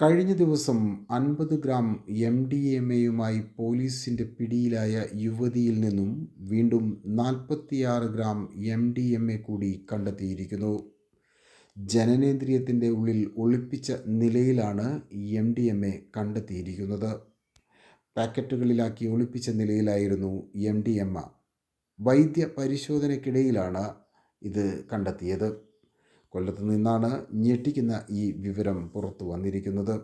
കഴിഞ്ഞ ദിവസം അൻപത് ഗ്രാം എം ഡി എം എയുമായി പോലീസിന്റെ പിടിയിലായ യുവതിയിൽ നിന്നും വീണ്ടും നാൽപ്പത്തിയാറ് gram M D M A കൂടി കണ്ടെത്തിയിരിക്കുന്നു. ജനനേന്ദ്രിയത്തിന്റെ ഉള്ളിൽ ഒളിപ്പിച്ച നിലയിലാണ് എം ഡി എം എ കണ്ടെത്തിയിരിക്കുന്നത്. പാക്കറ്റുകളിലാക്കി ഒളിപ്പിച്ച നിലയിലായിരുന്നു എം ഡി എം എ വൈദ്യ പരിശോധനയ്ക്കിടയിലാണ് ഇത് കണ്ടെത്തിയത്. കൊല്ലത്ത് നിന്നാണ് ഞെട്ടിക്കുന്ന ഈ വിവരം പുറത്തു വന്നിരിക്കുന്നത്.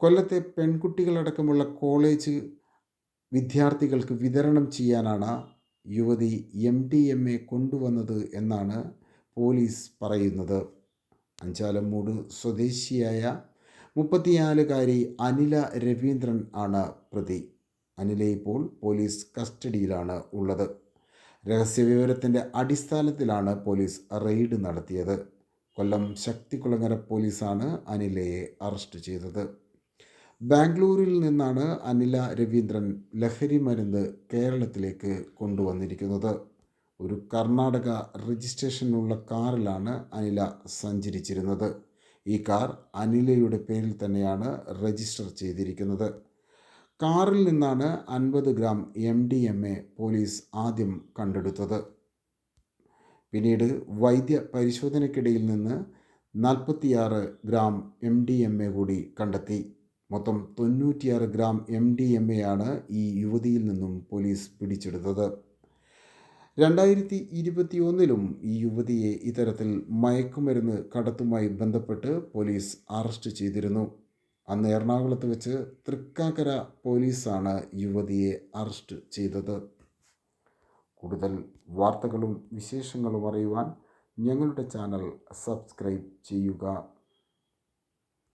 കൊല്ലത്തെ പെൺകുട്ടികളടക്കമുള്ള കോളേജ് വിദ്യാർത്ഥികൾക്ക് വിതരണം ചെയ്യാനാണ് യുവതി എം ഡി എം എ കൊണ്ടുവന്നത് എന്നാണ് പോലീസ് പറയുന്നത്. അഞ്ചാലമ്മൂട് സ്വദേശിയായ മുപ്പത്തിനാലുകാരി അനില രവീന്ദ്രൻ ആണ് പ്രതി. അനില ഇപ്പോൾ പോലീസ് കസ്റ്റഡിയിലാണ് ഉള്ളത്. രഹസ്യവിവരത്തിന്റെ അടിസ്ഥാനത്തിലാണ് പോലീസ് റെയ്ഡ് നടത്തിയത്. കൊല്ലം ശക്തികുളങ്ങര പോലീസാണ് അനിലയെ അറസ്റ്റ് ചെയ്തത്. ബാംഗ്ലൂരിൽ നിന്നാണ് അനില രവീന്ദ്രൻ ലഹരി മരുന്ന് കേരളത്തിലേക്ക് കൊണ്ടുവന്നിരിക്കുന്നത്. ഒരു കർണാടക രജിസ്ട്രേഷനുള്ള കാറിലാണ് അനില സഞ്ചരിച്ചിരുന്നത്. ഈ കാർ അനിലയുടെ പേരിൽ തന്നെയാണ് രജിസ്റ്റർ ചെയ്തിരിക്കുന്നത്. കാറിൽ നിന്നാണ് അൻപത് gram M D M A police ആദ്യം കണ്ടെടുത്തത്. പിന്നീട് വൈദ്യ പരിശോധനയ്ക്കിടയിൽ നിന്ന് നാൽപ്പത്തിയാറ് gram M D M A കൂടി കണ്ടെത്തി. മൊത്തം തൊണ്ണൂറ്റിയാറ് gram M D M A ആണ് ഈ യുവതിയിൽ നിന്നും പോലീസ് പിടിച്ചെടുത്തത്. രണ്ടായിരത്തി ഇരുപത്തി ഒന്നിലും ഈ യുവതിയെ ഇത്തരത്തിൽ മയക്കുമരുന്ന് കടത്തുമായി ബന്ധപ്പെട്ട് പോലീസ് അറസ്റ്റ് ചെയ്തിരുന്നു. അന്ന് എറണാകുളത്ത് വെച്ച് തൃക്കാക്കര പോലീസാണ് യുവതിയെ അറസ്റ്റ് ചെയ്തത്. കൂടുതൽ വാർത്തകളും വിശേഷങ്ങളും അറിയുവാൻ ഞങ്ങളുടെ ചാനൽ സബ്സ്ക്രൈബ് ചെയ്യുക.